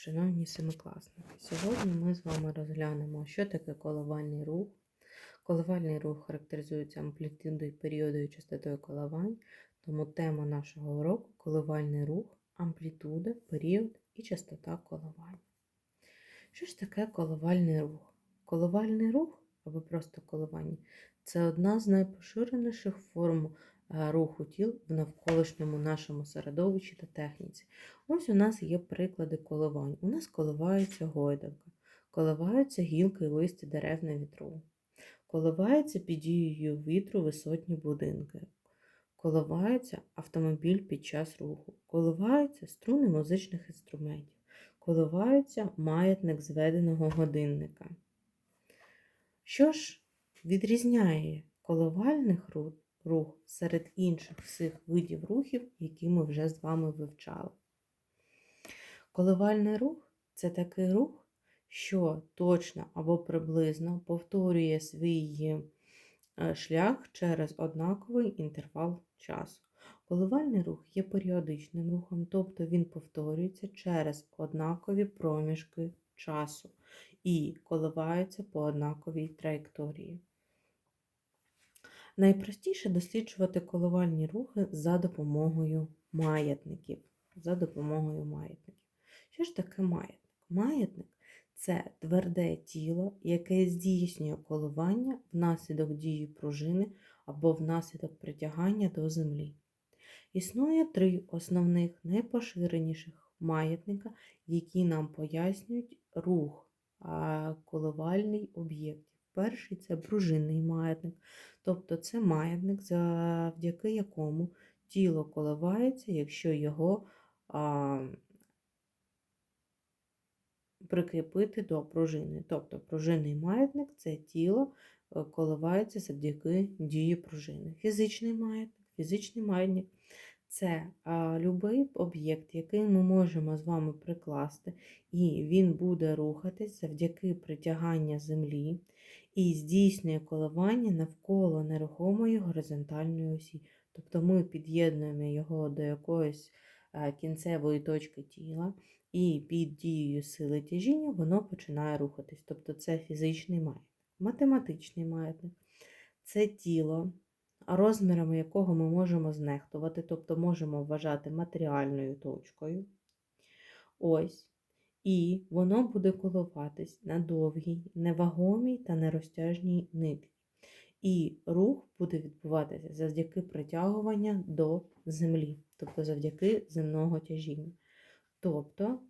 шановні семикласники! Сьогодні ми з вами розглянемо, що таке коливальний рух. Коливальний рух характеризується амплітудою, періодою, частотою коливань, тому тема нашого уроку коливальний рух, амплітуда, період і частота коливань. Що ж таке коливальний рух? Коливальний рух, або просто коливання, це одна з найпоширеніших форм руху тіл в навколишньому нашому середовищі та техніці. Ось у нас є приклади коливань. У нас коливається гойдалка, коливаються гілки і листя дерев на вітру, коливається під дією вітру висотні будинки, коливається автомобіль під час руху, коливаються струни музичних інструментів, коливається маятник зведеного годинника. Що ж відрізняє коливальних ру- рух серед інших всіх видів рухів, які ми вже з вами вивчали? Коливальний рух це такий рух, що точно або приблизно повторює свій е, шлях через однаковий інтервал часу. Коливальний рух є періодичним рухом, тобто він повторюється через однакові проміжки часу і коливається по однаковій траєкторії. Найпростіше досліджувати коливальні рухи за допомогою маятників. За допомогою маятників. Що ж таке маятник? Маятник це тверде тіло, яке здійснює коливання внаслідок дії пружини або внаслідок притягання до землі. Існує три основних найпоширеніших маятника, які нам пояснюють рух коливальний об'єктів. Перший це пружинний маятник, тобто це маятник, завдяки якому тіло коливається, якщо його а, прикріпити до пружини. Тобто пружинний маятник це тіло е, коливається завдяки дії пружини. Фізичний маятник, фізичний маятник це любий об'єкт, який ми можемо з вами прикласти, і він буде рухатись завдяки притягання землі і здійснює коливання навколо нерухомої горизонтальної осі. Тобто ми під'єднуємо його до якоїсь е, кінцевої точки тіла, і під дією сили тяжіння воно починає рухатись. Тобто це фізичний маятник. Математичний маятник це тіло, розмірами якого ми можемо знехтувати, тобто можемо вважати матеріальною точкою. Ось. І воно буде коливатись на довгій, невагомій та нерозтяжній нитці. І рух буде відбуватися завдяки притягування до землі, тобто завдяки земного тяжіння. Тобто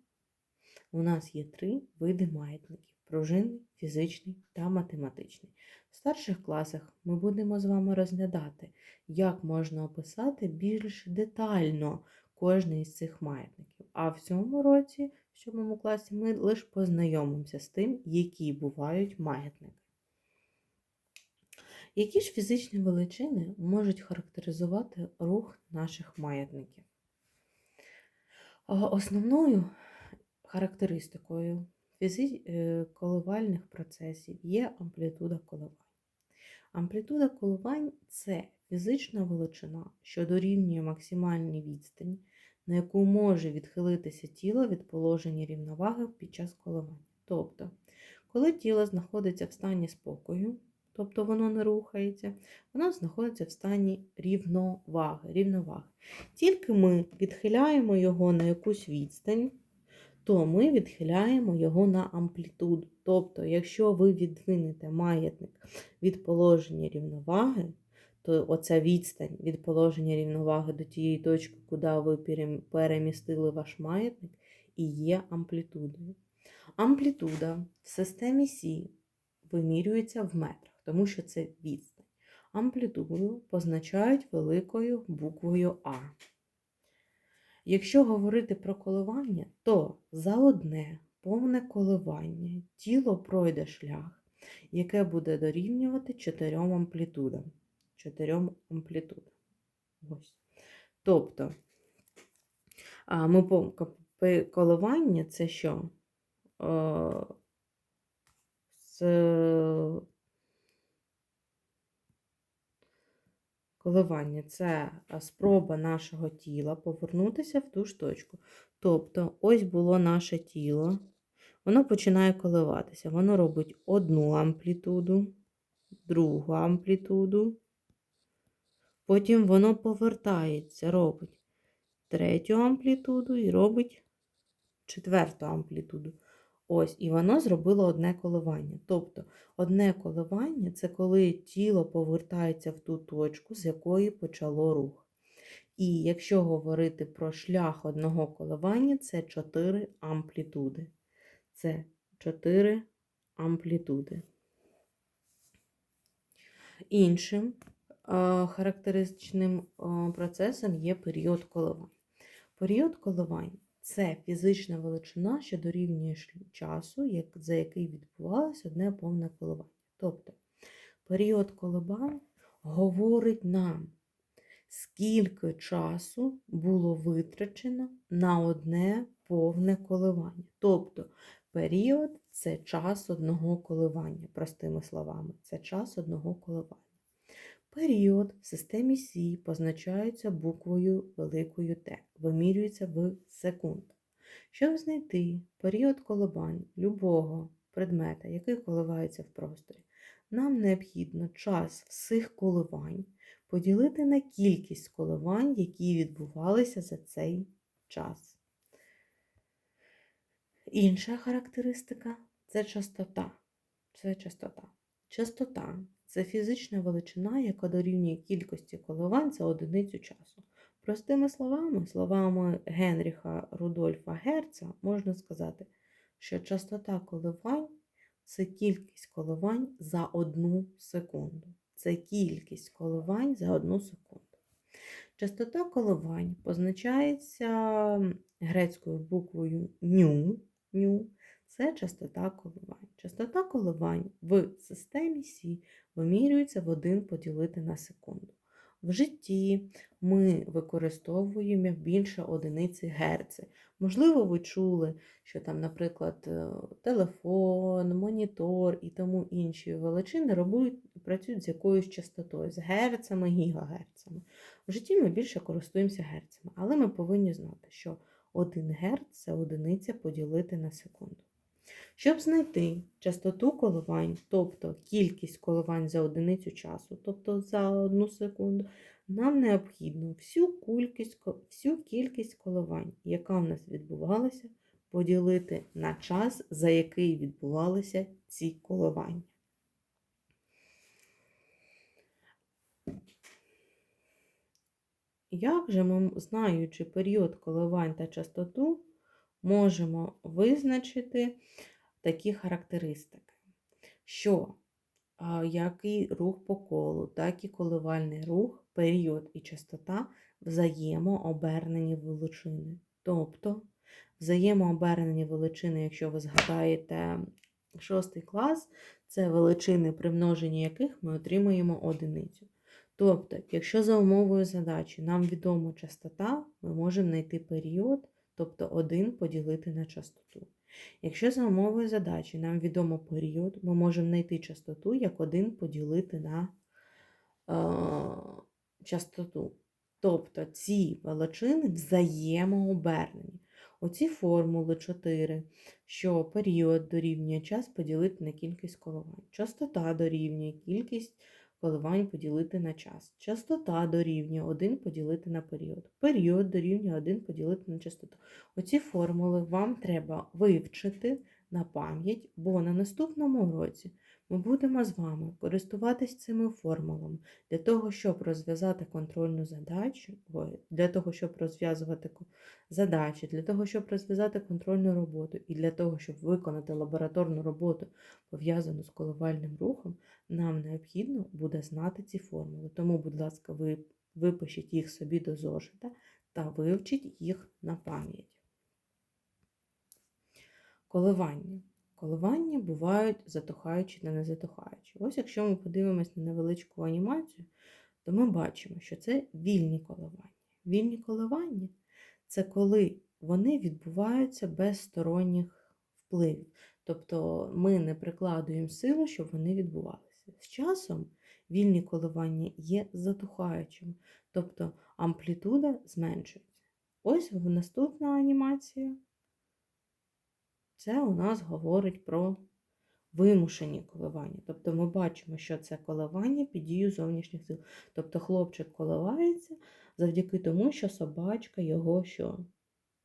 у нас є три види маятників: пружинний, фізичний та математичний. В старших класах ми будемо з вами розглядати, як можна описати більш детально кожний із цих маятників. А в цьому році, в сьомому класі, ми лише познайомимося з тим, які бувають маятники. Які ж фізичні величини можуть характеризувати рух наших маятників? Основною характеристикою фізи... е, коливальних процесів є амплітуда коливань. Амплітуда коливань це фізична величина, що дорівнює максимальній відстані, на яку може відхилитися тіло від положення рівноваги під час коливання. Тобто, коли тіло знаходиться в стані спокою, тобто воно не рухається, воно знаходиться в стані рівноваги. рівноваги. Тільки ми відхиляємо його на якусь відстань, то ми відхиляємо його на амплітуду. Тобто, якщо ви відвинете маятник від положення рівноваги, то оця відстань від положення рівноваги до тієї точки, куди ви перемістили ваш маятник, і є амплітудою. Амплітуда в системі Сі вимірюється в метрах, тому що це відстань. Амплітуду позначають великою буквою А. Якщо говорити про коливання, то за одне повне коливання тіло пройде шлях, яке буде дорівнювати чотирьом амплітудам. Чотирьом амплітудам. Ось. Тобто, ми коливання це що? З Коливання це е, спроба нашого тіла повернутися в ту ж точку. Тобто, ось було наше тіло, воно починає коливатися. Воно робить одну амплітуду, другу амплітуду, потім воно повертається, робить третю амплітуду і робить четверту амплітуду. Ось, і воно зробило одне коливання. Тобто, одне коливання це коли тіло повертається в ту точку, з якої почало рух. І якщо говорити про шлях одного коливання, це 4 амплітуди. Це 4 амплітуди. Іншим е, характеристичним е, процесом є період коливань. Період коливань це фізична величина, що дорівнює часу, як, за який відбувалося одне повне коливання. Тобто період коливань говорить нам, скільки часу було витрачено на одне повне коливання. Тобто період це час одного коливання, простими словами, це час одного коливання. Період в системі Сі позначається буквою великою Т, вимірюється в секундах. Щоб знайти період коливань любого предмета, який коливається в просторі, нам необхідно час всіх коливань поділити на кількість коливань, які відбувалися за цей час. Інша характеристика це частота. Це частота. Частота це фізична величина, яка дорівнює кількості коливань за одиницю часу. Простими словами, словами Генріха Рудольфа Герца, можна сказати, що частота коливань це кількість коливань за одну секунду. Це кількість коливань за одну секунду. Частота коливань позначається грецькою буквою ню. ню. Це частота коливань. Частота коливань в системі Сі вимірюється в 1 поділити на секунду. В житті ми використовуємо більше одиниці герци. Можливо, ви чули, що там, наприклад, е, телефон, монітор і тому інші величини робують, працюють з якоюсь частотою, з герцами, гігагерцами. В житті ми більше користуємося герцами, але ми повинні знати, що 1 герц це одиниця поділити на секунду. Щоб знайти частоту коливань, тобто кількість коливань за одиницю часу, тобто за одну секунду, нам необхідно всю кількість, всю кількість коливань, яка в нас відбувалася, поділити на час, за який відбувалися ці коливання. Як же ми, знаючи період коливань та частоту, можемо визначити такі характеристики, що а, як рух по колу, так і коливальний рух, період і частота взаємообернені величини. Тобто взаємообернені величини, якщо ви згадаєте шостий клас, це величини, при множенні яких ми отримуємо одиницю. Тобто, якщо за умовою задачі нам відома частота, ми можемо знайти період, тобто 1 поділити на частоту. Якщо за умовою задачі нам відомо період, ми можемо знайти частоту як 1 поділити на е, частоту. Тобто ці величини взаємообернені. Оці формули 4, що період дорівнює час поділити на кількість коливань. Частота дорівнює кількість коливань поділити на час. Частота дорівнює 1 поділити на період. Період дорівнює 1 поділити на частоту. Оці формули вам треба вивчити на пам'ять, бо на наступному уроці ми будемо з вами користуватись цими формулами для того, щоб розв'язати контрольну задачу, для того, щоб розв'язувати задачі, для того, щоб розв'язати контрольну роботу і для того, щоб виконати лабораторну роботу, пов'язану з коливальним рухом, нам необхідно буде знати ці формули. Тому, будь ласка, ви випишіть їх собі до зошита та вивчіть їх на пам'ять. Коливання. Коливання бувають затухаючі та незатухаючі. Ось якщо ми подивимось на невеличку анімацію, то ми бачимо, що це вільні коливання. Вільні коливання це коли вони відбуваються без сторонніх впливів. Тобто ми не прикладуємо силу, щоб вони відбувалися. З часом вільні коливання є затухаючими, тобто амплітуда зменшується. Ось наступна анімація. Це у нас говорить про вимушені коливання. Тобто ми бачимо, що це коливання під дією зовнішніх сил. Тобто хлопчик коливається завдяки тому, що собачка його що?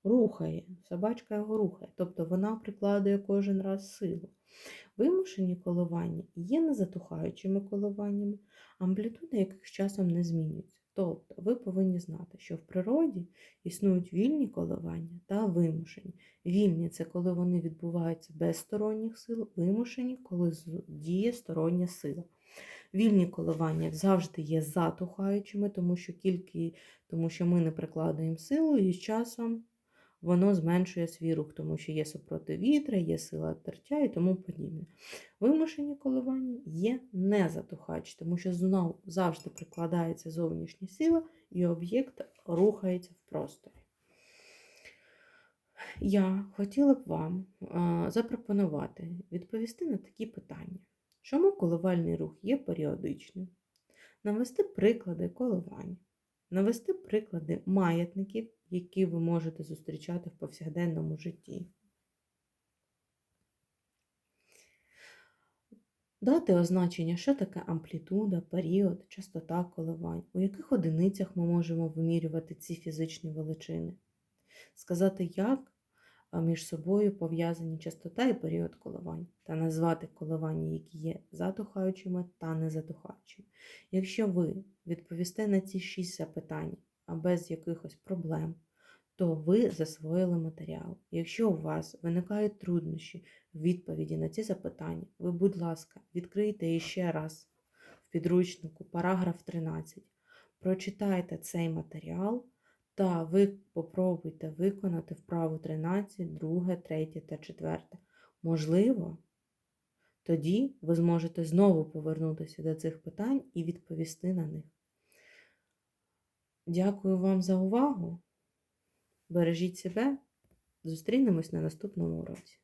Рухає. Собачка його рухає. Тобто вона прикладує кожен раз силу. Вимушені коливання є незатухаючими коливаннями, амплітуда яких з часом не змінюється. Тобто ви повинні знати, що в природі існують вільні коливання та вимушені. Вільні це коли вони відбуваються без сторонніх сил, вимушені, коли діє стороння сила. Вільні коливання завжди є затухаючими, тому що, кількі, тому що ми не прикладаємо силу і з часом воно зменшує свій рух, тому що є супроти вітра, є сила тертя і тому подібне. Вимушені коливання є незатухаючі, тому що знову завжди прикладається зовнішня сила і об'єкт рухається в просторі. Я хотіла б вам запропонувати відповісти на такі питання. Чому коливальний рух є періодичним? Навести приклади коливань, навести приклади маятників, які ви можете зустрічати в повсякденному житті. Дати означення, що таке амплітуда, період, частота коливань, у яких одиницях ми можемо вимірювати ці фізичні величини. Сказати, як між собою пов'язані частота і період коливань, та назвати коливання, які є затухаючими та незатухаючими. Якщо ви відповісте на ці шість запитань, а без якихось проблем, то ви засвоїли матеріал. Якщо у вас виникають труднощі в відповіді на ці запитання, ви, будь ласка, відкрийте іще раз в підручнику параграф 13. Прочитайте цей матеріал та ви попробуйте виконати вправу 13, 2, 3 та 4. Можливо, тоді ви зможете знову повернутися до цих питань і відповісти на них. Дякую вам за увагу. Бережіть себе. Зустрінемось на наступному уроці.